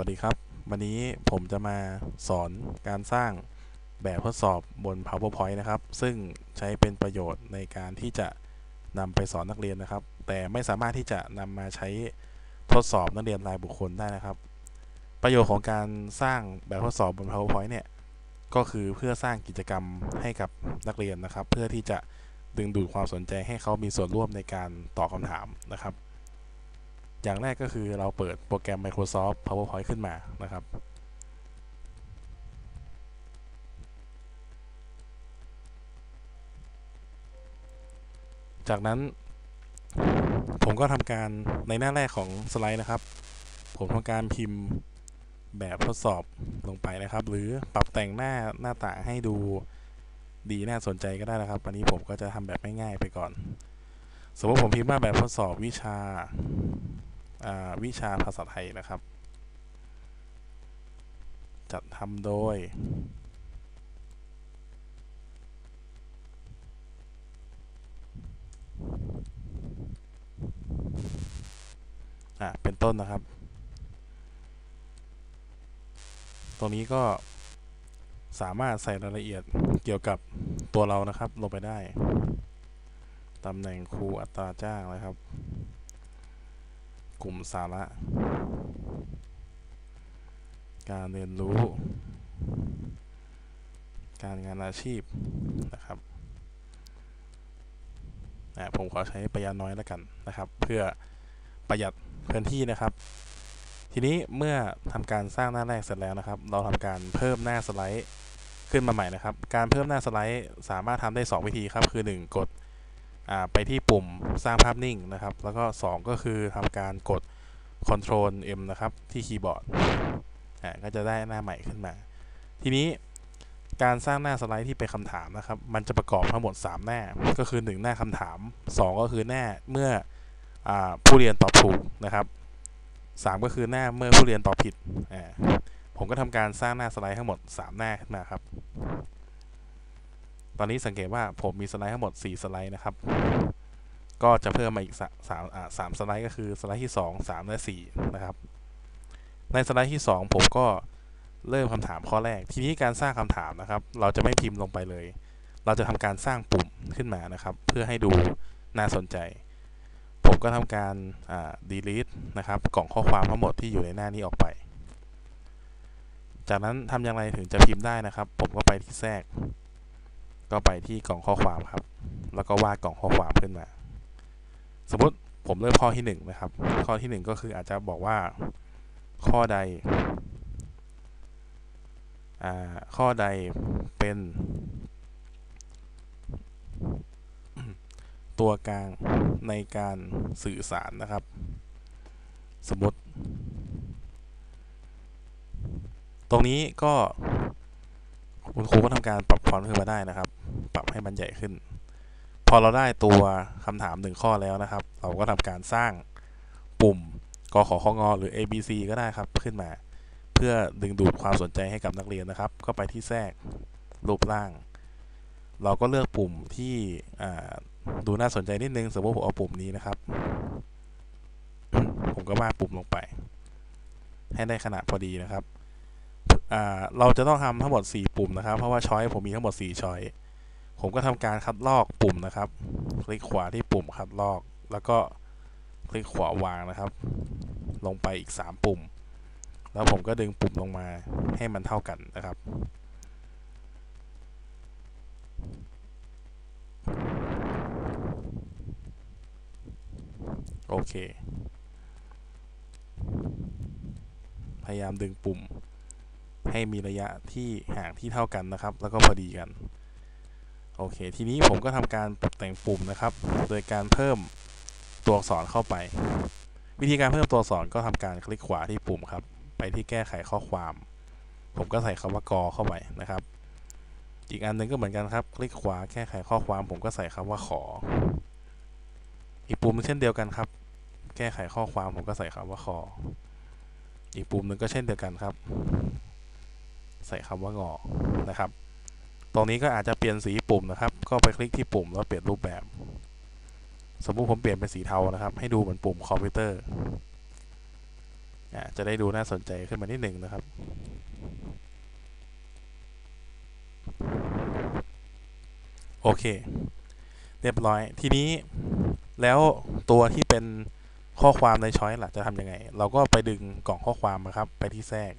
วัสดีครับ วันนี้ผมจะมาสอนการสร้างแบบทดสอบบน PowerPoint นะครับ ซึ่งใช้เป็นประโยชน์ในการที่จะนำไปสอนนักเรียนนะครับ แต่ไม่สามารถที่จะนำมาใช้ทดสอบนักเรียนรายบุคคลได้นะครับ ประโยชน์ของการสร้างแบบทดสอบบน PowerPoint เนี่ยก็คือเพื่อสร้างกิจกรรมให้กับนักเรียนนะครับ เพื่อที่จะดึงดูดความสนใจให้เขามีส่วนร่วมในการตอบคำถามนะครับ อย่างแรกก็คือเราเปิดโปรแกรม Microsoft PowerPoint ขึ้นมานะครับ จากนั้นผมก็ทำการในหน้าแรกของสไลด์นะครับ ผมทำการพิมพ์แบบทดสอบลงไปนะครับ หรือปรับแต่งหน้าหน้าต่างให้ดูดีน่าสนใจก็ได้นะครับ วันนี้ผมก็จะทำแบบง่ายๆไปก่อน สมมติผมพิมพ์ว่าแบบทดสอบวิชา วิชาภาษาไทยนะครับ จัดทำโดย อะเป็นต้นนะครับ ตรงนี้ก็สามารถใส่รายละเอียดเกี่ยวกับตัวเรานะครับ ลงไปได้ ตำแหน่งครูอัตราจ้างนะครับ ลุ่มสาระ การเรียนรู้ การงานอาชีพนะครับผมขอใช้ประหยัดน้อยแล้วกันนะครับ เพื่อประหยัดพื้นที่นะครับ ทีนี้เมื่อทำการสร้างหน้าแรกเสร็จแล้วนะครับ เราทำการเพิ่มหน้าสไลด์ขึ้นมาใหม่นะครับ การเพิ่มหน้าสไลด์สามารถทำได้ 2 วิธีครับ คือ 1 กด ไปที่ปุ่มสร้างภาพนิ่งนะครับ แล้วก็ 2 ก็คือทำการกด Ctrl M นะครับ ที่คีย์บอร์ดก็จะได้หน้าใหม่ขึ้นมา ทีนี้การสร้างหน้าสไลด์ที่เป็นคำถามนะครับ มันจะประกอบทั้งหมด 3 หน้า ก็คือ 1 หน้าคำถาม 2 ก็คือหน้าเมื่ออผู้เรียนตอบถูกนะครับ 3 ก็คือหน้าเมื่อผู้เรียนตอบผิด ผมก็ทำการสร้างหน้าสไลด์ทั้งหมด 3 หน้าขึ้นมาครับ ตอนนี้สังเกตว่าผมมีสไลด์ทั้งหมด 4 สไลด์นะครับ ก็จะเพิ่มมาอีก3 3 3สไลด์ก็คือสไลด์ที่ 2 3 และ 4 นะครับ ในสไลด์ที่ 2 ผมก็เริ่มคำถามข้อแรก ทีนี้การสร้างคำถามนะครับ เราจะไม่พิมพ์ลงไปเลย เราจะทำการสร้างปุ่มขึ้นมานะครับ เพื่อให้ดูน่าสนใจ ผมก็ทำการ delete นะครับ กล่องข้อความทั้งหมดที่อยู่ในหน้านี้ออกไป จากนั้นทำอย่างไรถึงจะพิมพ์ได้นะครับ ผมก็ไปที่แทรก ก็ไปที่กล่องข้อความครับ แล้วก็วาดกล่องข้อความขึ้นมา สมมติผมเริ่มข้อที่1นนะครับ ข้อที่ 1 ก็คืออาจจะบอกว่าข้อใดข้อใดเป็น ตัวกลางในการสื่อสารนะครับ สมมติ ตรงนี้ก็ คุณครูก็ทำการปรับฟอนต์ขึ้นมาได้นะครับ ปรับให้มันใหญ่ขึ้น พอเราได้ตัวคำถามหนึ่งข้อแล้วนะครับ เราก็ทำการสร้างปุ่มกขอของอหรือ ABC ก็ได้ครับขึ้นมา เพื่อดึงดูดความสนใจให้กับนักเรียนนะครับ ก็ไปที่แทรกรูปร่าง เราก็เลือกปุ่มที่ดูน่าสนใจนิดนึง สมมติผมเอาปุ่มนี้นะครับ ผมก็วาดปุ่มลงไป ให้ได้ขนาดพอดีนะครับ เราจะต้องทำทั้งหมด 4 ปุ่มนะครับ เพราะว่าช้อยผมมีทั้งหมด 4 ช้อย ผมก็ทำการคัดลอกปุ่มนะครับ คลิกขวาที่ปุ่มคัดลอก แล้วก็คลิกขวาวางนะครับ ลงไปอีก 3 ปุ่ม แล้วผมก็ดึงปุ่มลงมาให้มันเท่ากันนะครับ โอเค พยายามดึงปุ่ม ให้มีระยะที่ห่างที่เท่ากันนะครับ แล้วก็พอดีกัน โอเค ทีนี้ผมก็ทำการปรับแต่งปุ่มนะครับ โดยการเพิ่มตัวอักษรเข้าไป วิธีการเพิ่มตัวอักษรก็ทำการคลิกขวาที่ปุ่มครับ ไปที่แก้ไขข้อความ ผมก็ใส่คำว่ากอเข้าไปนะครับ อีกอันนึงก็เหมือนกันครับ คลิกขวาแก้ไขข้อความ ผมก็ใส่คำว่าขอ อีกปุ่มเช่นเดียวกันครับ แก้ไขข้อความผมก็ใส่คำว่าขอ อีกปุ่มหนึ่งก็เช่นเดียวกันครับ ใส่คำว่างอนะครับ ตรงนี้ก็อาจจะเปลี่ยนสีปุ่มนะครับ ก็ไปคลิกที่ปุ่มแล้วเปลี่ยนรูปแบบ สมมุติผมเปลี่ยนเป็นสีเทานะครับ ให้ดูเหมือนปุ่มคอมพิวเตอร์อ่าจะได้ดูน่าสนใจขึ้นมานิดหนึ่งนะครับโอเค เรียบร้อย ทีนี้แล้วตัวที่เป็นข้อความในช้อยล่ะจะทำยังไง เราก็ไปดึงกล่องข้อความนะครับ ไปที่แทรก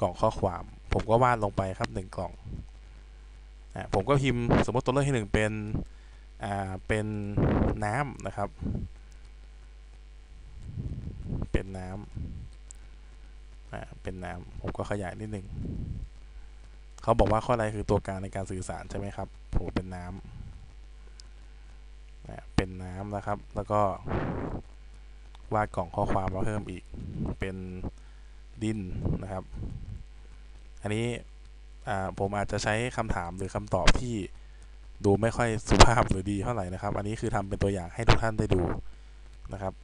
กล่องข้อความ ผมก็วาดลงไปครับหนึ่งกล่องอผมก็พิมพ์สมมติตัวเลือกที่หนึ่งเป็นอ่าเป็นน้ำนะครับ เป็นน้ำอ่าเป็นน้ำผมก็ขยายนิดหนึ่งเขาบอกว่าข้อใดคือตัวกางในการสื่อสารใช่ไหมครับผมเป็นน้ำอ่าเป็นน้ำนะครับ แล้วก็วาดกล่องข้อความมาเพิ่มอีกเป็นดินนะครับ อันนี้ผมอาจจะใช้คำถามหรือคำตอบที่ดูไม่ค่อยสุภาพหรือดีเท่าไหร่นะครับ อันนี้คือทำเป็นตัวอย่างให้ทุกท่านได้ดูนะครับ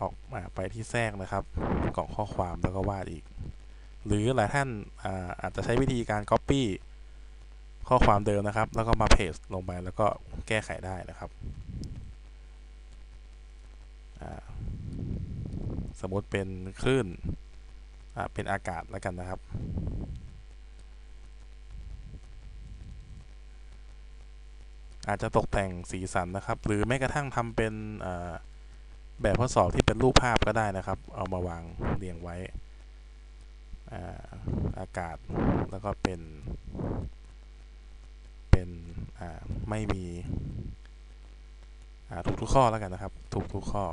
ออกมาไปที่แทรกนะครับกล่องข้อความแล้วก็วาดอีก หรือหลายท่านอาอาจจะใช้วิธีการ Copy ข้อความเดิมนะครับ แล้วก็มาเพจลงไปแล้วก็แก้ไขได้นะครับ สมมติเป็นคลื่น เป็นอากาศแล้วกันนะครับ อาจจะตกแต่งสีสันนะครับ หรือแม้กระทั่งทำเป็นแบบทดสอบที่เป็นรูปภาพก็ได้นะครับ เอามาวางเรียงไว้อาอากาศแล้วก็เป็น เป็นไม่มีถูกทุกข้อแล้วกันนะครับ ถูกทุกข้อ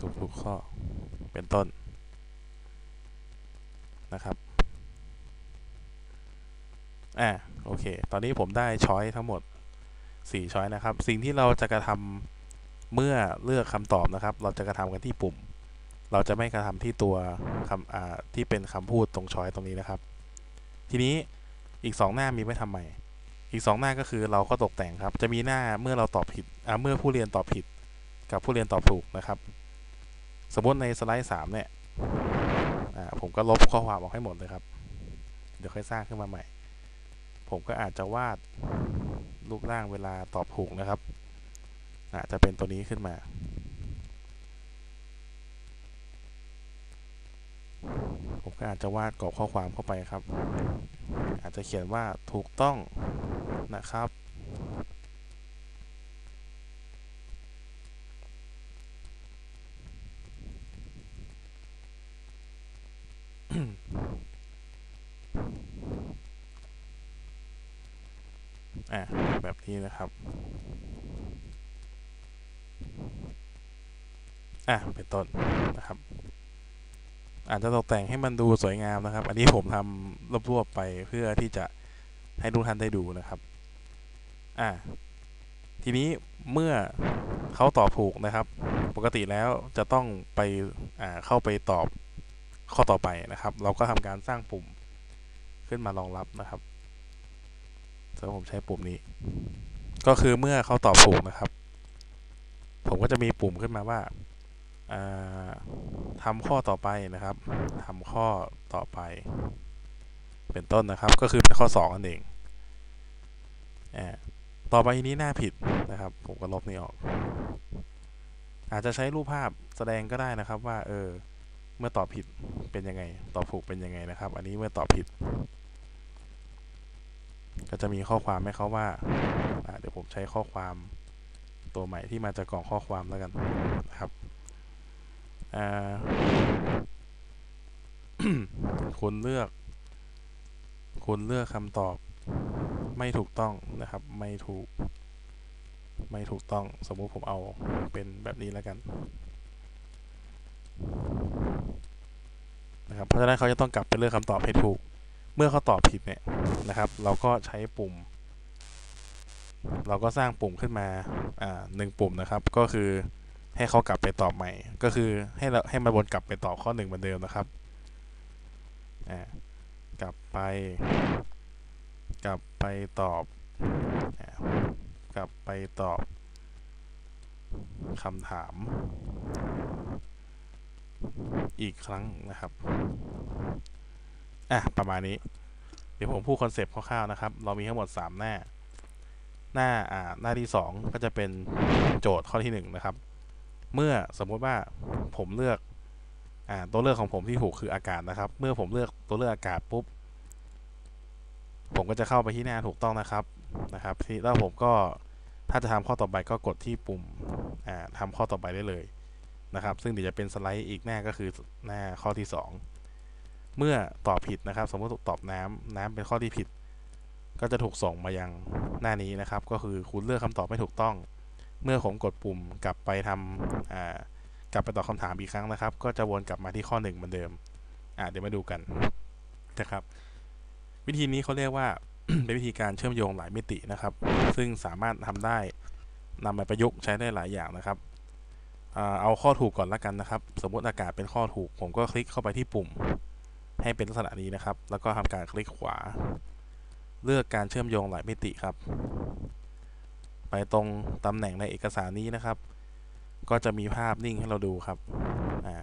ถูกทุกข้อ เป็นต้น นะครับอ่าโอเค ตอนนี้ผมได้ช้อยทั้งหมด 4 ช้อยนะครับ สิ่งที่เราจะกระทำเมื่อเลือกคำตอบนะครับ เราจะกระทำกันที่ปุ่ม เราจะไม่กระทำที่ตัวคำอ่าที่เป็นคำพูดตรงช้อยตรงนี้นะครับ ทีนี้อีก 2 หน้ามีไว้ทำไม อีก 2 หน้าก็คือเราก็ตกแต่งครับ จะมีหน้าเมื่อเราตอบผิดอ่าเมื่อผู้เรียนตอบผิด กับผู้เรียนตอบถูกนะครับ สมมติในสไลด์3เนี่ย ผมก็ลบข้อความออกให้หมดเลยครับ เดี๋ยวค่อยสร้างขึ้นมาใหม่ ผมก็อาจจะวาดรูปร่างเวลาตอบถูกนะครับอาจจะเป็นตัวนี้ขึ้นมา ผมก็อาจจะวาดกรอบข้อความเข้าไปครับ อาจจะเขียนว่าถูกต้องนะครับ อะแบบนี้นะครับอะเป็นต้นนะครับอาจจะตกแต่งให้มันดูสวยงามนะครับ อันนี้ผมทำรวบๆไปเพื่อที่จะให้ทุกท่านได้ดูนะครับ อะทีนี้เมื่อเขาตอบถูกนะครับ ปกติแล้วจะต้องไป อ่า เข้าไปตอบข้อต่อไปนะครับ เราก็ทำการสร้างปุ่มขึ้นมารองรับนะครับ สำหรับผมใช้ปุ่มนี้ ก็คือเมื่อเขาตอบถูกนะครับ ผมก็จะมีปุ่มขึ้นมาว่าอ่าทำข้อต่อไปนะครับทำข้อต่อไป เป็นต้นนะครับ ก็คือเป็นข้อ2นั่นเองต่อไปนี้หน้าผิดนะครับ ผมก็ลบนี่ออก อาจจะใช้รูปภาพแสดงก็ได้นะครับว่า เออ เมื่อตอบผิดเป็นยังไง ตอบถูกเป็นยังไงนะครับ อันนี้เมื่อตอบผิด ก็จะมีข้อความให้เขาว่าเดี๋ยวผมใช้ข้อความตัวใหม่ที่มาจากกล่องข้อความแล้วกันนะครับคุณเลือก คุณเลือกคำตอบไม่ถูกต้องนะครับ ไม่ถูก ไม่ถูกต้องสมมุติผมเอาเป็นแบบนี้แล้วกันนะครับเพราะฉะนั้นเขาจะต้องกลับไปเลือกคำตอบให้ถูก เมื่อเขาตอบผิดเนี่ยนะครับ เราก็ใช้ปุ่ม เราก็สร้างปุ่มขึ้นมาอ่าหนึ่งปุ่มนะครับ ก็คือให้เขากลับไปตอบใหม่ ก็คือให้เราให้มันวนกลับไปตอบข้อหนึ่งเหมือนเดิมนะครับอ่ากลับไป กลับไปตอบอ่ากลับไปตอบคำถาม อีกครั้งนะครับ อะประมาณนี้ เดี๋ยวผมพูดคอนเซปต์คร่าวๆนะครับ เรามีทั้งหมด 3 หน้า หน้าอ่าหน้าที่ 2 ก็จะเป็นโจทย์ข้อที่ 1 นะครับ เมื่อสมมุติว่าผมเลือกอ่าตัวเลือกของผมที่ถูกคืออากาศนะครับ เมื่อผมเลือกตัวเลือกอากาศปุ๊บ ผมก็จะเข้าไปที่หน้าถูกต้องนะครับนะครับที่แล้วผมก็ถ้าจะทำข้อต่อไปก็กดที่ปุ่มอ่าทำข้อต่อไปได้เลยนะครับ ซึ่งเดี๋ยวจะเป็นสไลด์อีกหน้าก็คือหน้าข้อที่ 2 เมื่อตอบผิดนะครับ สมมติตอบน้ำน้ำเป็นข้อที่ผิด ก็จะถูกส่งมายังหน้านี้นะครับ ก็คือคุณเลือกคำตอบไม่ถูกต้อง เมื่อผมกดปุ่มกลับไปทำกลับไปตอบคำถามอีกครั้งนะครับ ก็จะวนกลับมาที่ข้อ 1 เหมือนเดิมอ่าเดี๋ยวมาดูกันนะครับ วิธีนี้เขาเรียกว่าเป็นวิธีการเชื่อมโยงหลายมิตินะครับ ซึ่งสามารถทำได้นำมาประยุกต์ใช้ได้หลายอย่างนะครับเอาข้อถูกก่อนละกันนะครับ สมมติอากาศเป็นข้อถูก ผมก็คลิกเข้าไปที่ปุ่ม ให้เป็นลักษณะนี้นะครับ แล้วก็ทำการคลิกขวา เลือกการเชื่อมโยงหลายมิติครับ ไปตรงตำแหน่งในเอกสารนี้นะครับ ก็จะมีภาพนิ่งให้เราดูครับอ่า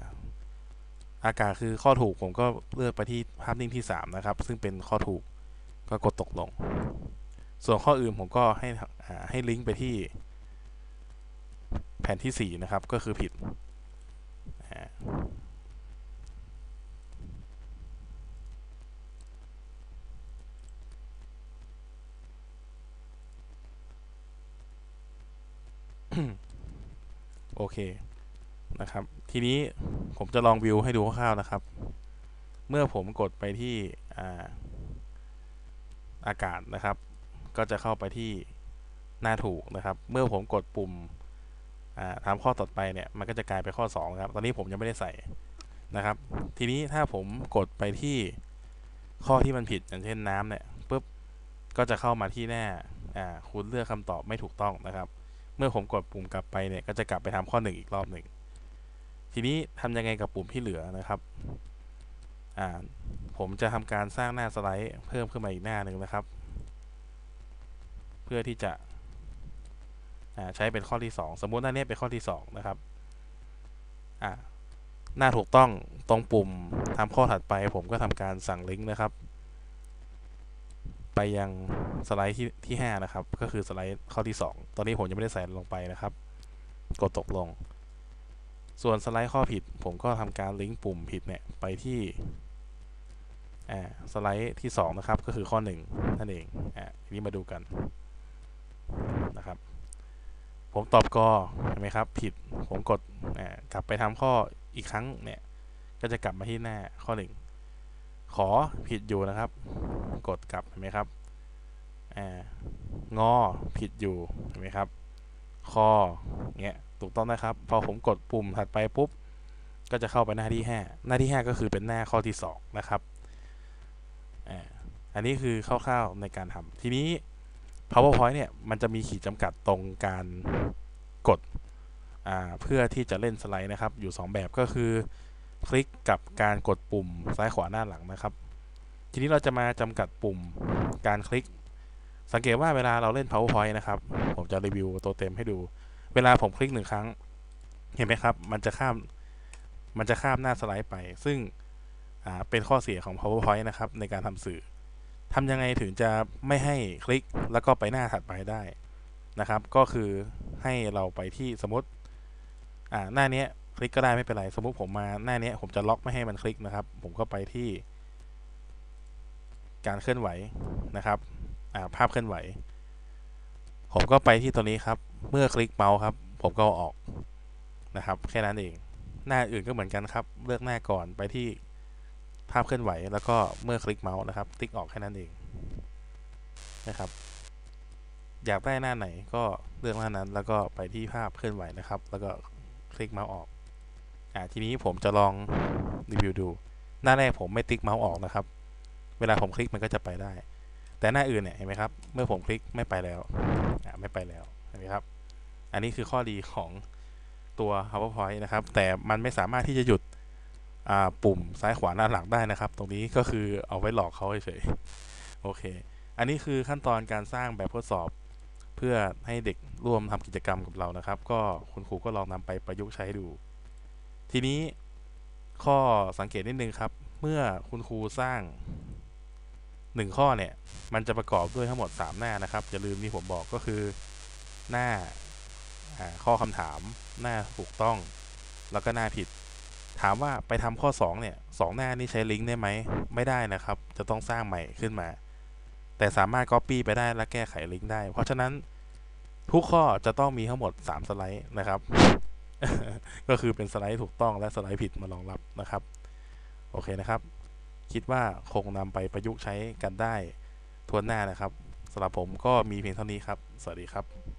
อากาศคือข้อถูกผมก็เลือกไปที่ภาพนิ่งที่ 3 นะครับ ซึ่งเป็นข้อถูกก็กดตกลง ส่วนข้ออื่นผมก็ให้อ่าให้ลิงก์ไปที่ แผ่นที่ 4 นะครับ ก็คือผิด โอเคนะครับ ทีนี้ผมจะลองวิวให้ดูคร่าวๆนะครับ เมื่อผมกดไปที่อ่าอากาศนะครับ ก็จะเข้าไปที่หน้าถูกนะครับ เมื่อผมกดปุ่มอ่าทำข้อต่อไปเนี่ย มันก็จะกลายเป็นข้อ2ครับ ตอนนี้ผมยังไม่ได้ใส่นะครับ ทีนี้ถ้าผมกดไปที่ข้อที่มันผิดอย่างเช่นน้ำเนี่ยปุ๊บก็จะเข้ามาที่หน้าอ่าคุณเลือกคำตอบไม่ถูกต้องนะครับ เมื่อผมกดปุ่มกลับไปเนี่ยก็จะกลับไปทำข้อ 1 อีกรอบหนึ่งทีนี้ทำยังไงกับปุ่มที่เหลือนะครับอ่าผมจะทำการสร้างหน้าสไลด์เพิ่มขึ้นมาอีกหน้าหนึ่งนะครับ เพื่อที่จะอ่าใช้เป็นข้อที่ 2 สมมุติหน้านี้เป็นข้อที่ 2 นะครับอ่าหน้าถูกต้องตรงปุ่มทำข้อถัดไป ผมก็ทำการสั่งลิงก์นะครับ ไปยังสไลด์ที่ที่ 5 นะครับ ก็คือสไลด์ข้อที่ 2 ตอนนี้ผมยังไม่ได้ใส่ลงไปนะครับ กดตกลง ส่วนสไลด์ข้อผิด ผมก็ทำการลิงก์ปุ่มผิดเนี่ยไปที่อ่าสไลด์ที่ 2 นะครับ ก็คือข้อ 1 นั่นเองอ่าทีนี้มาดูกันนะครับ ผมตอบกอเห็นไหมครับ ผิดผมกดอ่ากลับไปทำข้ออีกครั้งเนี่ยก็จะกลับมาที่หน้าข้อ 1 ขอผิดอยู่นะครับ กดกลับเห็นไหมครับองอผิดอยู่เห็นไหมครับ คอเงี้ยถูกต้องนะครับ พอผมกดปุ่มถัดไปปุ๊บ ก็จะเข้าไปหน้าที่ 5 หน้าที่ 5 ก็คือเป็นหน้าข้อที่ 2 นะครับอ่าอันนี้คือคร่าวๆในการทำทีนี้ PowerPoint เนี่ย มันจะมีขีดจำกัดตรงการกดเพื่อที่จะเล่นสไลด์นะครับ อยู่ 2 แบบก็คือ คลิกกับการกดปุ่มซ้ายขวาหน้าหลังนะครับ ทีนี้เราจะมาจำกัดปุ่มการคลิก สังเกตว่าเวลาเราเล่น PowerPoint นะครับ ผมจะรีวิวตัวเต็มให้ดู เวลาผมคลิกหนึ่งครั้ง เห็นไหมครับ มันจะข้าม มันจะข้ามหน้าสไลด์ไป ซึ่งเป็นข้อเสียของ PowerPoint นะครับ ในการทำสื่อทำยังไงถึงจะไม่ให้คลิกแล้วก็ไปหน้าถัดไปได้นะครับ ก็คือให้เราไปที่สมมติหน้านี้ คลิกก็ได้ไม่เป็นไรสมมุติผมมาหน้านี้ผมจะล็อกไม่ให้มันคลิกนะครับ ผมก็ไปที่ การเคลื่อนไหวนะครับภาพเคลื่อนไหว ผมก็ไปที่ตัวนี้ครับ เมื่อคลิกเมาส์ครับ ผมก็ออกนะครับ แค่นั้นเอง หน้าอื่นก็เหมือนกันครับ เลือกหน้าก่อนไปที่ภาพเคลื่อนไหว แล้วก็เมื่อคลิกเมาส์นะครับ ติ๊กออกแค่นั้นเองนะครับ อยากได้หน้าไหนก็เลือกหน้านั้น แล้วก็ไปที่ภาพเคลื่อนไหวนะครับ แล้วก็คลิกเมาส์ออก อ่าทีนี้ผมจะลองรีวิวดู หน้าแรกผมไม่ติ๊กเมาส์ออกนะครับ เวลาผมคลิกมันก็จะไปได้ แต่หน้าอื่นเนี่ยเห็นไหมครับ เมื่อผมคลิกไม่ไปแล้วอ่าไม่ไปแล้วเห็นไหมครับ อันนี้คือข้อดีของตัว PowerPoint นะครับ แต่มันไม่สามารถที่จะหยุดอ่าปุ่มซ้ายขวาหน้าหลังได้นะครับ ตรงนี้ก็คือเอาไว้หลอกเขาเฉยๆโอเค อันนี้คือขั้นตอนการสร้างแบบทดสอบ เพื่อให้เด็กร่วมทำกิจกรรมกับเรานะครับ ก็คุณครูก็ลองนำไปประยุกต์ใช้ดู ทีนี้ข้อสังเกตนิดนึงครับ เมื่อคุณครูสร้างหนึ่งข้อเนี่ย มันจะประกอบด้วยทั้งหมด 3 หน้านะครับอย่าลืมที่ผมบอกก็คือหน้าข้อคำถามหน้าถูกต้อง แล้วก็หน้าผิด ถามว่าไปทำข้อ 2 เนี่ยสองหน้านี้ใช้ลิงก์ได้ไหมไม่ได้นะครับ จะต้องสร้างใหม่ขึ้นมา แต่สามารถ Copy ไปได้และแก้ไขลิงก์ได้ เพราะฉะนั้นทุกข้อจะต้องมีทั้งหมด 3 สไลด์นะครับ ก็คือเป็นสไลด์ถูกต้องและสไลด์ผิดมารองรับนะครับ โอเคนะครับ คิดว่าคงนำไปประยุกต์ใช้กันได้ทวนหน้านะครับสำหรับผมก็มีเพียงเท่านี้ครับ สวัสดีครับ